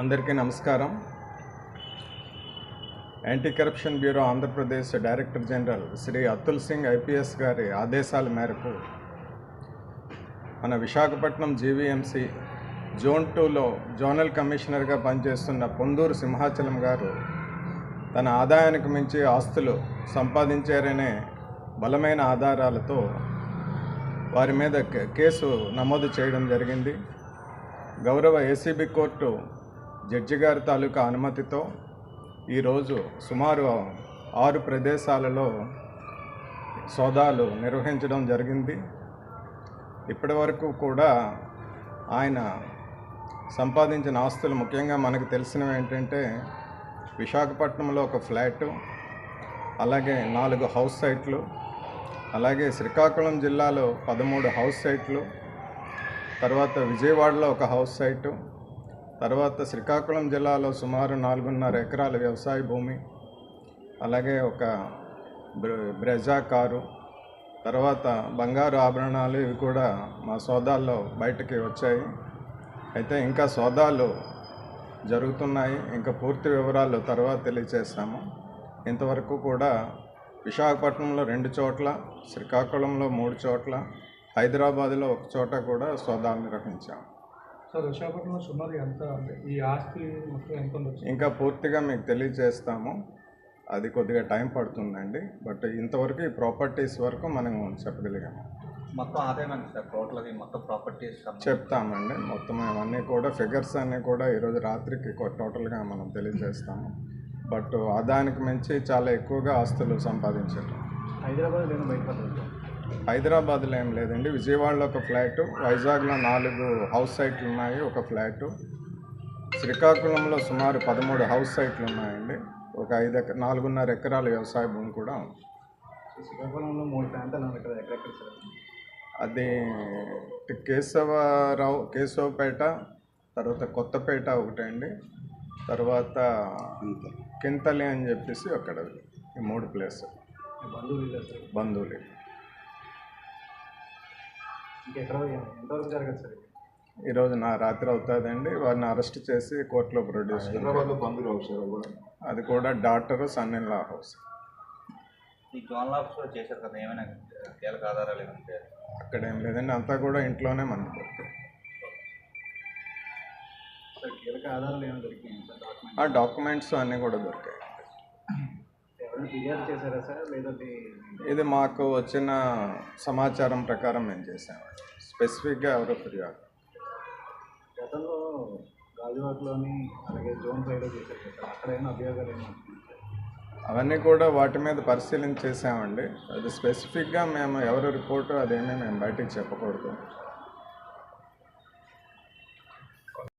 అందరికీ నమస్కారం. Anti corruption bureau Andhra Pradesh director general Shri Atul Singh IPS గారి ఆదేశాల మేరకు మన విశాఖపట్నం జీవీఎంసీ జోన్ టూలో జోనల్ కమిషనర్గా పనిచేస్తున్న పొందూరు సింహాచలం గారు తన ఆదాయానికి మించి ఆస్తులు సంపాదించారనే బలమైన ఆధారాలతో వారి మీద కే- కేసు నమోదు చేయడం జరిగింది. గౌరవ ఏసీబీ కోర్టు జడ్జి గారి తాలూకా అనుమతితో ఈరోజు సుమారు ఆరు ప్రదేశాలలో సోదాలు నిర్వహించడం జరిగింది. ఇప్పటి వరకు కూడా ఆయన సంపాదించిన ఆస్తులు ముఖ్యంగా మనకు తెలిసినవి ఏంటంటే విశాఖపట్నంలో ఒక ఫ్లాటు అలాగే నాలుగు హౌస్ సైట్లు అలాగే శ్రీకాకుళం జిల్లాలో పదమూడు హౌస్ సైట్లు తర్వాత విజయవాడలో ఒక హౌస్ సైటు తర్వాత శ్రీకాకుళం జిల్లాలో సుమారు నాలుగున్నర ఎకరాల వ్యవసాయ భూమి అలాగే ఒక బ్రెజా కారు తర్వాత బంగారు ఆభరణాలు ఇవి కూడా మా సోదాల్లో బయటకి వచ్చాయి. అయితే ఇంకా సోదాలు జరుగుతున్నాయి. ఇంకా పూర్తి వివరాలు తర్వాత తెలియజేస్తాము. ఇంతవరకు కూడా విశాఖపట్నంలో రెండు చోట్ల శ్రీకాకుళంలో మూడు చోట్ల హైదరాబాద్లో ఒక చోట కూడా సోదాలు నిర్వహించాము సార్ విశాఖపట్నంలో సుమారు ఎంత ఈ ఆస్తి మొత్తం ఎంత ఉండొచ్చు ఇంకా పూర్తిగా మీకు తెలియజేస్తాము. అది కొద్దిగా టైం పడుతుందండి. బట్ ఇంతవరకు ఈ ప్రాపర్టీస్ వరకు మనం చెప్పగలిగాము. మొత్తం ఆదాయం సార్. టోటల్ అది మొత్తం ప్రాపర్టీస్ చెప్తామండి. మొత్తం అవన్నీ కూడా ఫిగర్స్ అన్నీ కూడా ఈరోజు రాత్రికి టోటల్గా మనం తెలియజేస్తాము. బట్ ఆదాయానికి మించి చాలా ఎక్కువగా ఆస్తులు సంపాదించారు. హైదరాబాద్ నేను హైదరాబాద్లో ఏం లేదండి. విజయవాడలో ఒక ఫ్లాటు వైజాగ్లో నాలుగు హౌస్ సైట్లు ఉన్నాయి ఒక ఫ్లాటు. శ్రీకాకుళంలో సుమారు పదమూడు హౌస్ సైట్లు ఉన్నాయండి. ఒక ఐదు ఎక నాలుగున్నర ఎకరాల వ్యవసాయ భూమి కూడా ఉంది. శ్రీకాకుళంలో మూడు ప్రాంతాలు ఎక్కడెక్కడ సార్? అది కేశవరావు కేశవపేట తర్వాత కొత్తపేట ఒకటండి. తర్వాత కింతలి అని చెప్పేసి అక్కడ ఈ మూడు ప్లేస్ బంధువులు? ఈరోజు నా రాత్రి అవుతుందండి. వారిని అరెస్ట్ చేసి కోర్టులో ప్రొడ్యూస్ అది కూడా doctor son in law house. ఈ జోన్ లాబ్స్లో చేశారు కదా ఏమైనా కీలక ఆధారాలు ఏమంటే అక్కడ ఏం లేదండి అంతా కూడా ఇంట్లోనే మనకు. దొరికాయి. సార్ కీలక ఆధారాలు ఏమైనా డాక్యుమెంట్ ఆ డాక్యుమెంట్స్ అన్నీ కూడా దొరికాయి. చేశారా సార్ లేదంటే? ఇది మాకు వచ్చిన సమాచారం ప్రకారం మేము చేసామండి స్పెసిఫిక్గా ఎవరో ఫిర్యాదు. గతంలో గాజువాకలోని అలాగే జోన్ ఫైవ్లో చేశారు అక్కడ ఏమైనా అభియోగాలు ఏమైనా అవన్నీ కూడా వాటి మీద పరిశీలన చేసామండి అది స్పెసిఫిక్గా మేము ఎవరి రిపోర్టు అదేమీ మేము బయటికి చెప్పకూడదు.